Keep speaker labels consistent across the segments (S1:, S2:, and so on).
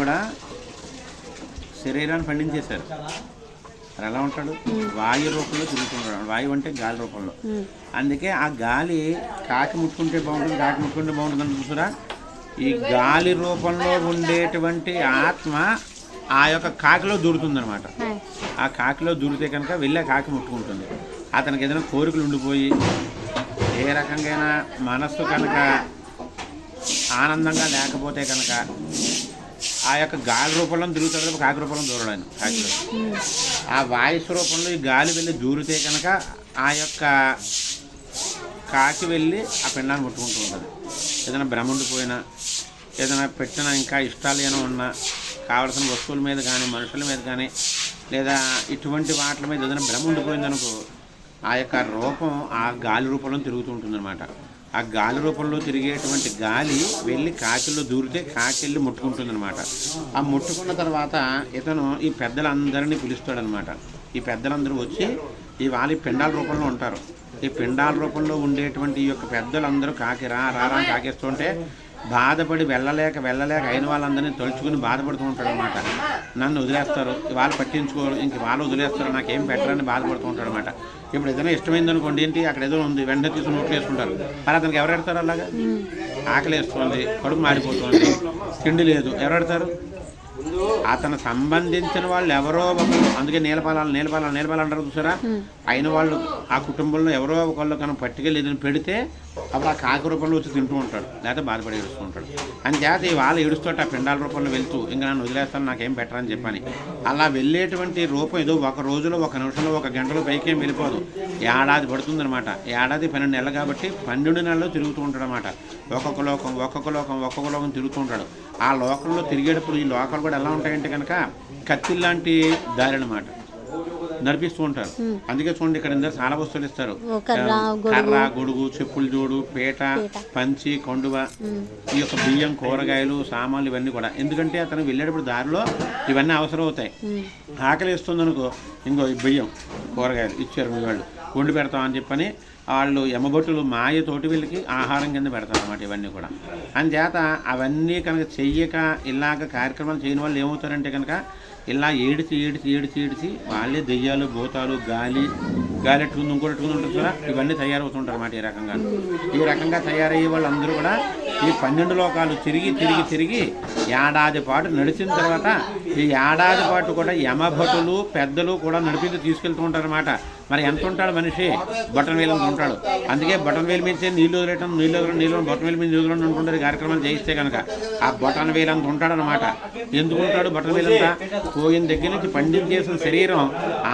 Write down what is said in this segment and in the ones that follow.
S1: కూడా శరీరాన్ని పండించేశారు. మరి ఎలా ఉంటాడు? వాయు రూపంలో తిరుగుతుంటాడు వాయువు అంటే గాలి రూపంలో. అందుకే ఆ గాలి కాకి ముట్టుకుంటే బాగుంటుంది కాకి ముట్టుకుంటే బాగుంటుంది అని చూసారా? ఈ గాలి రూపంలో ఉండేటువంటి ఆత్మ ఆ యొక్క కాకిలో దూరుతుందన్నమాట. ఆ కాకిలో దూరితే కనుక వెళ్ళి కాకి ముట్టుకుంటుంది. అతనికి ఏదైనా కోరికలు ఉండిపోయి ఏ రకంగా మనస్సు కనుక ఆనందంగా లేకపోతే కనుక ఆ యొక్క గాలి రూపంలో తిరుగుతాడు తప్ప కాకి రూపంలో దూరలేను కాకిలో ఆ వాయుస్ రూపంలో ఈ గాలి వెళ్ళి దూరితే కనుక ఆ యొక్క కాకి వెళ్ళి ఆ పిండాన్ని ముట్టుకుంటూ ఉంటుంది. ఏదైనా భ్రమ ఉండిపోయినా ఏదైనా పెట్టిన ఇంకా ఇష్టాలు ఏమైనా ఉన్నా కావలసిన వస్తువుల మీద కానీ మనుషుల మీద కానీ లేదా ఇటువంటి వాటి మీద ఏదైనా భ్రమ ఉండిపోయిందనుకో ఆ యొక్క రూపం ఆ గాలి రూపంలో తిరుగుతూ ఉంటుందన్నమాట. ఆ గాలి రూపంలో తిరిగేటువంటి గాలి వెళ్ళి కాకిల్లో దూరితే కాకి వెళ్ళి ముట్టుకుంటుందన్నమాట. ఆ ముట్టుకున్న తర్వాత ఇతను ఈ పెద్దలందరినీ పిలుస్తాడనమాట ఈ పెద్దలందరూ వచ్చి ఈ వాళ్ళ పిండాల రూపంలో ఉంటారు. ఈ పిండాల రూపంలో ఉండేటువంటి ఈ యొక్క పెద్దలందరూ కాకి రా రా రా కాకేస్తుంటే బాధపడి వెళ్ళలేక వెళ్ళలేక అయిన వాళ్ళందరినీ తలుచుకుని బాధపడుతూ ఉంటాడు అనమాట నన్ను వదిలేస్తారు వాళ్ళు పట్టించుకోరు ఇంక వాళ్ళు వదిలేస్తారు నాకేం పెట్టరని బాధపడుతూ ఉంటాడు అనమాట ఇప్పుడు ఏదైనా ఇష్టమైంది అనుకోండి ఏంటి అక్కడ ఏదో ఉంది వెంటనే తీసి నోట్లు వేసుకుంటారు మరి అతనికి ఎవరు పెడతారు అలాగా? ఆకలి వేస్తుంది కడుపు మాడిపోతుంది తిండి లేదు ఎవరు పెడతారు అతను సంబంధించిన వాళ్ళు ఎవరో ఒకరు. అందుకే నీలపాలాలు నీలపాలాలు నీలపాలు అంటారు చూసారా? అయిన వాళ్ళు ఆ కుటుంబంలో ఎవరో ఒకళ్ళు కనుక పట్టుకెళ్ళి ఏదైనా పెడితే అప్పుడు ఆ కాకి రూపంలో వచ్చి తింటూ ఉంటాడు లేకపోతే బాధపడి ఏడుస్తుంటాడు అని చేత ఈ వాళ్ళు ఏడుస్తుంటే ఆ పిండాల రూపంలో వెళ్తూ ఇంకా నన్ను వదిలేస్తాను నాకేం పెట్టరని చెప్పని. అలా వెళ్ళేటువంటి రూపం ఏదో ఒక రోజులో ఒక నిమిషంలో ఒక గంటలో పైకేం వెళ్ళిపోదు. ఏడాది పడుతుందన్నమాట. ఏడాది పన్నెండు నెలలు కాబట్టి పన్నెండు నెలలు తిరుగుతూ ఉంటాడు అనమాట ఒక్కొక్క లోకం ఒక్కొక్క లోకం ఒక్కొక్క లోకం తిరుగుతూ ఉంటాడు. ఆ లోకంలో తిరిగేటప్పుడు ఈ లోకాలు కూడా ఎలా ఉంటాయంటే కనుక కత్తిలాంటి దారి అనమాట నడిపిస్తూ ఉంటారు. అందుకే చూడండి ఇక్కడ ఇందరూ చాలా వస్తువులు ఇస్తారు.
S2: కర్ర,
S1: గొడుగు. చెప్పులు జోడు పీట పంచి కొండువ ఈ యొక్క బియ్యం కూరగాయలు సామాన్లు ఇవన్నీ కూడా. ఎందుకంటే అతను వెళ్ళేటప్పుడు దారిలో ఇవన్నీ అవసరం అవుతాయి ఆకలి వేస్తుంది అనుకో ఇంకో ఈ బియ్యం కూరగాయలు ఇచ్చారు మీ వాళ్ళు. వండి పెడతామని చెప్పని వాళ్ళు ఎమ్మబొట్టులు మాయతోటి వీళ్ళకి ఆహారం కింద పెడతారు అన్నమాట ఇవన్నీ కూడా. అంచేత అవన్నీ కనుక చెయ్యక ఇలాగ కార్యక్రమాలు చేయని వాళ్ళు ఏమవుతారంటే కనుక ఇలా ఏడిచి ఏడిచి ఏడిచి ఏడిచి వాళ్ళే దెయ్యాలు భూతాలు గాలి గాలి ఎట్టుకుంది ఇంకోటి ఎట్టుకుంది ఉంటుంది కదా ఇవన్నీ తయారవుతుంటారు అన్నమాట ఈ రకంగా. ఈ రకంగా తయారయ్యే వాళ్ళందరూ కూడా ఈ పన్నెండు లోకాలు తిరిగి తిరిగి తిరిగి ఏడాది పాటు నడిచిన తర్వాత ఈ ఏడాది పాటు కూడా యమభటులు పెద్దలు కూడా నడిపించి తీసుకెళ్తూ ఉంటారన్నమాట. మరి ఎంత ఉంటాడు మనిషి? బటన్ వేలు అంత ఉంటాడు? అందుకే బటన్ వేలు మీద నీళ్ళు వదిలేయటం నీళ్ళు వదలడం నీళ్ళు బటన్ వేలు మీద నీళ్ళు వదలడం అనుకుంటారు కార్యక్రమాలు చేయిస్తే కనుక. ఆ బటన్ వేలు అంత ఉంటాడు అనమాట ఎందుకు ఉంటాడు బటన్ వేలు అంతా? పోయిన దగ్గర నుంచి పండించేసిన శరీరం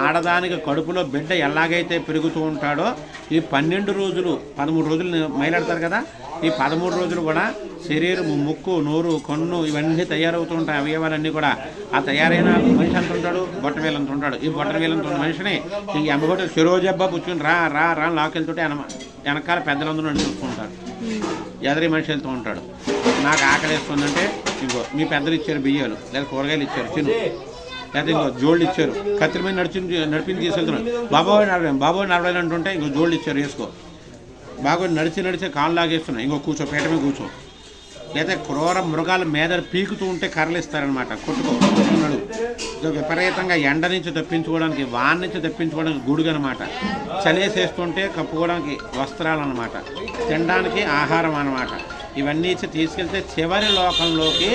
S1: ఆడదానికి కడుపులో బిడ్డ ఎలాగైతే పెరుగుతూ ఉంటాడో ఈ పన్నెండు రోజులు పదమూడు రోజులు మైలాడతారు కదా ఈ పదమూడు రోజులు కూడా శరీరం ముక్కు నోరు కన్ను ఇవన్నీ తయారవుతూ ఉంటాయి అవయవాలన్నీ కూడా. ఆ తయారైన మనిషి ఎంత ఉంటాడు? బొట్టవేలంత ఉంటాడు? ఈ బొట్టవేలంత ఉన్న మనిషిని ఈ అమ్మగొట్టు శిరోజబ్బ పుచ్చుకుని రా రా రా లాకెళ్తుంటే వెనమ వెనకాల పెద్దలందరూ నడిచి చూసుకుంటారు. ఎదరి మనిషి వెళ్తూ ఉంటాడు. నాకు ఆకలి వేస్తుందంటే ఇంకో మీ పెద్దలు ఇచ్చారు బియ్యాలు లేదా కూరగాయలు ఇచ్చారు చిన్ను లేదా ఇంకో జోళ్ళు ఇచ్చారు. కత్తిరి మీద నడిచి నడిపించి తీసుకెళ్తున్నాడు. బాబోయ్ నడవడం బాబోయ్ నడవడం అంటుంటే ఇంకో జోళ్ళు ఇచ్చారు వేసుకో. బాగా నడిచి నడిచి కాళ్ళు లాగేస్తున్నాయి. ఇంకో కూర్చో పీట మీద కూర్చో. లేదా క్రూర మృగాల మీద పీకుతూ ఉంటే కర్రలు ఇస్తారనమాట కొట్టుకో కొట్టుకున్నాడు. విపరీతంగా ఎండ నుంచి తప్పించుకోవడానికి వాన్ నుంచి తప్పించుకోవడానికి గొడుగు చలేసేస్తుంటే కప్పుకోవడానికి వస్త్రాలు అనమాట తినడానికి ఆహారం అనమాట ఇవన్నీ ఇచ్చి తీసుకెళ్తే చివరి లోకంలోకి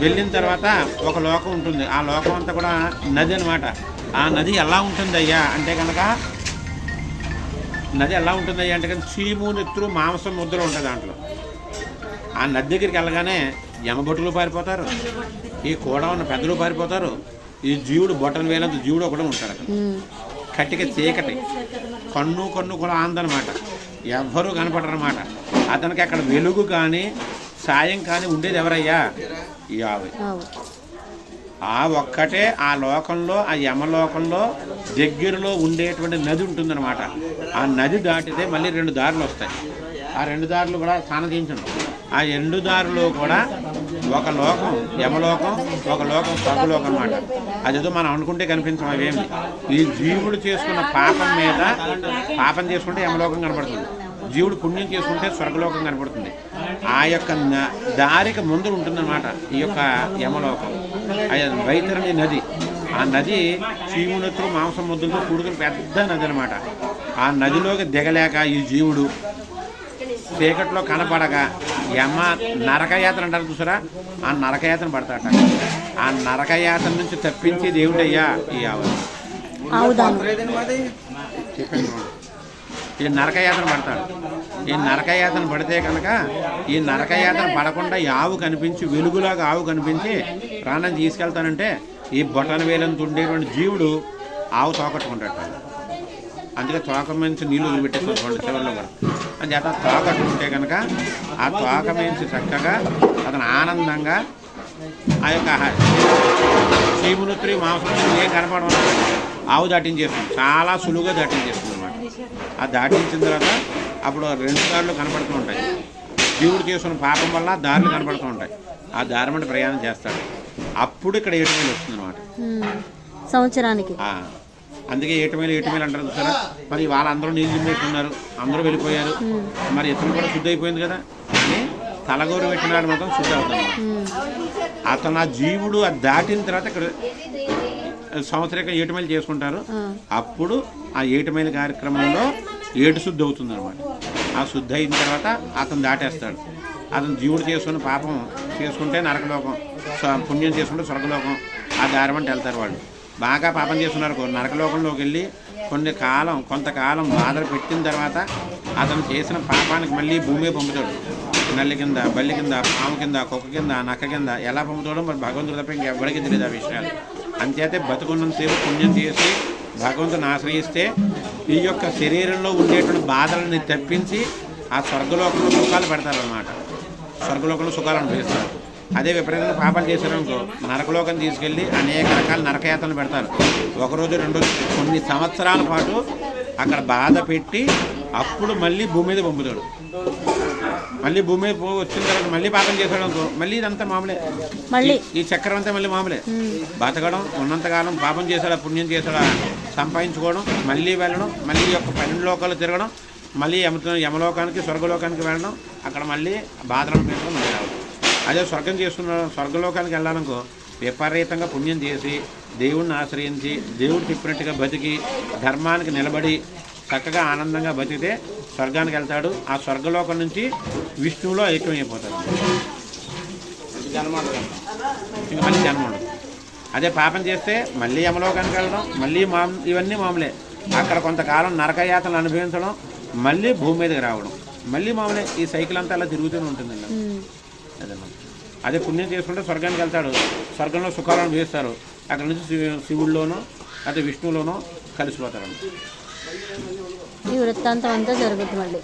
S1: వెళ్ళిన తర్వాత ఒక లోకం ఉంటుంది. ఆ లోకం అంతా కూడా నది అనమాట ఆ నది ఎలా ఉంటుంది అయ్యా అంటే కనుక నది ఎలా ఉంటుంది అయ్యా అంటే కనుక చీము నెత్తురు మాంసం ముద్ర ఉంటుంది దాంట్లో. ఆ నది దగ్గరికి వెళ్ళగానే యమభటులు పారిపోతారు. ఈ కూడా ఉన్న పెద్దలు పారిపోతారు. ఈ జీవుడు బొట్టన వేలంత జీవుడు ఒకడు ఉంటాడు అక్కడ. కట్టిక చీకటి. కన్ను కన్ను కూడా ఆందనమాట. ఎవ్వరూ కనపడరన్నమాట. అతనికి అక్కడ వెలుగు కానీ సాయం కానీ ఉండేది ఎవరయ్యా?
S2: అవు
S1: ఆ ఒక్కటే ఆ లోకంలో ఆ యమలోకంలో దగ్గరలో ఉండేటువంటి నది ఉంటుందన్నమాట. ఆ నది దాటితే మళ్ళీ రెండు దారులు వస్తాయి. ఆ రెండు దారులు కూడా సానదించండి ఆ ఎండు దారులు కూడా ఒక లోకం యమలోకం ఒక లోకం స్వర్గలోకం అనమాట అదేదో మనం అనుకుంటే కనిపించం అవేమి. ఈ జీవుడు చేసుకున్న పాపం మీద పాపం చేసుకుంటే యమలోకం కనపడుతుంది. జీవుడు పుణ్యం చేసుకుంటే స్వర్గలోకం కనపడుతుంది. ఆ యొక్క దారికి ముందు ఉంటుందన్నమాట ఈ యొక్క యమలోకం. వైతరణి నది. ఆ నది చీమునెత్తులు మాంసం ముద్దులతో కూడుకుని పెద్ద నది అనమాట ఆ నదిలోకి దిగలేక ఈ జీవుడు చీకట్లో కనపడక. యమ నరకయాత్ర అంటారు చూసారా? ఆ నరకయాత్ర పడతాట ఆ నరకయాత్ర నుంచి తప్పించి దేవుడయ్యా ఈ. ఈ నరకయాతన పడతాడు. ఈ నరకయాతన పడితే కనుక ఈ నరకయాతన పడకుండా ఈ ఆవు కనిపించి వెలుగులాగా ఆవు కనిపించి ప్రాణం తీసుకెళ్తానంటే ఈ బొటన వేలంత ఉండేటువంటి జీవుడు ఆవు తోకట్టుకుంటాడు. అందుకే తోక మంచి నీళ్ళు వదిలిపెట్టేస్తారు చూడండి చివరిలో కూడా. అని చేత తోకట్టుకుంటే కనుక ఆ తోక మంచి చక్కగా అతను ఆనందంగా ఆ యొక్క చీమునుత్రి మాంసం ఏం కనపడడం ఆవు దాటించేస్తుంది చాలా సులువుగా దాటించేస్తుంది అనమాట ఆ దాటించిన తర్వాత అప్పుడు రెండు దారులు కనపడుతూ ఉంటాయి. జీవుడు చేసుకున్న పాపం వల్ల దారులు కనపడుతూ ఉంటాయి. ఆ దారి ప్రయాణం చేస్తాడు. అప్పుడు ఇక్కడ ఏటుమైలు వస్తుంది అనమాట.
S2: సంవత్సరానికి.
S1: అందుకే ఏటుమైలు ఏటుమైలు అంటారు చూసారా మరి వాళ్ళందరూ నీళ్ళు జిమ్మేట్టున్నారు అందరూ వెళ్ళిపోయారు. మరి ఇతను కూడా శుద్ధి అయిపోయింది కదా. అని తలగోరు పెట్టినాడు మాత్రం శుద్ధి అవుతుంది
S2: ఉమ్.
S1: అతను ఆ జీవుడు అది దాటిన తర్వాత ఇక్కడ సంవత్సరిక ఏటుమైలు చేసుకుంటారు. అప్పుడు ఆ ఏటుమైల కార్యక్రమంలో ఏటు శుద్ధి అవుతుంది అనమాట ఆ శుద్ధి అయిన తర్వాత అతను దాటేస్తాడు. అతను జీవుడు చేసుకున్న పాపం చేసుకుంటే నరకలోకం పుణ్యం చేసుకుంటే స్వర్గలోకం ఆ దారి వెళ్తారు వాళ్ళు. బాగా పాపం చేస్తున్నారు. కో- నరకలోకంలోకి వెళ్ళి కొన్ని కాలం కొంతకాలం బాధలు పెట్టిన తర్వాత అతను చేసిన పాపానికి మళ్ళీ భూమి పంపుతాడు. నల్లి కింద బల్లి కింద పాము కింద కుక్క కింద నక్క కింద ఎలా పంపుతాడో మరి భగవంతుడు తప్ప ఇంకెవ్వడికి తెలియదు ఆ విషయాలు. అంతేతే బతుకున్నంతసేపు పుణ్యం చేసి భగవంతుని ఆశ్రయిస్తే ఈ యొక్క శరీరంలో ఉండేటువంటి బాధలని తప్పించి ఆ స్వర్గలోకంలో సుఖాలు పెడతారనమాట స్వర్గలోకంలో సుఖాలు అనుభవిస్తారు. అదే విపరీతంగా పాపాలు చేశారనుకో నరకలోకం తీసుకెళ్ళి అనేక రకాల నరకయాతనలు పెడతారు. ఒకరోజు రెండు రోజు కొన్ని సంవత్సరాల పాటు అక్కడ బాధ పెట్టి అప్పుడు మళ్ళీ భూమి మీద పంపుతాడు మళ్ళీ భూమి మీద వచ్చిన తర్వాత మళ్ళీ పాపం చేశాడు అనుకో మళ్ళీ ఇదంతా మామూలే.
S2: మళ్ళీ?
S1: ఈ- చక్రం అంతా మళ్ళీ మామూలే. బతకడం ఉన్నంతకాలం పాపం చేశాడా పుణ్యం చేశాడా సంపాదించుకోవడం మళ్ళీ వెళ్ళడం మళ్ళీ యొక్క పన్నెండు లోకాలు తిరగడం మళ్ళీ యమ యమలోకానికి స్వర్గలోకానికి వెళ్ళడం అక్కడ మళ్ళీ బాధలను పెట్టుకుని మళ్ళీ రావడం అదే స్వర్గం చేసుకున్న స్వర్గలోకానికి వెళ్ళాలనుకో విపరీతంగా పుణ్యం చేసి దేవుణ్ణి ఆశ్రయించి దేవుడు చెప్పినట్టుగా బతికి ధర్మానికి నిలబడి చక్కగా ఆనందంగా బతికితే స్వర్గానికి వెళ్తాడు. ఆ స్వర్గలోకం నుంచి విష్ణువులో ఐక్యమైపోతాడు. ఇంక మళ్ళీ జన్మ ఉండదు అదే పాపం చేస్తే మళ్ళీ యమలోకానికి వెళ్ళడం మళ్ళీ మా ఇవన్నీ మామూలే. అక్కడ కొంతకాలం నరకయాతలు అనుభవించడం మళ్ళీ భూమి మీదకి రావడం. మళ్ళీ మామూలే ఈ సైకిల్ అంతా అలా తిరుగుతూనే ఉంటుందండి
S2: ఉమ్.
S1: అదే పుణ్యం చేసుకుంటే స్వర్గానికి వెళ్తాడు. స్వర్గంలో సుఖాలను అనుభవిస్తారు అక్కడ నుంచి శివ- శివుల్లోనో అదే విష్ణువులోనో కలిసిపోతారు
S2: ఈ వృత్తాంతం అంతా జరుగుతుంది మళ్ళీ.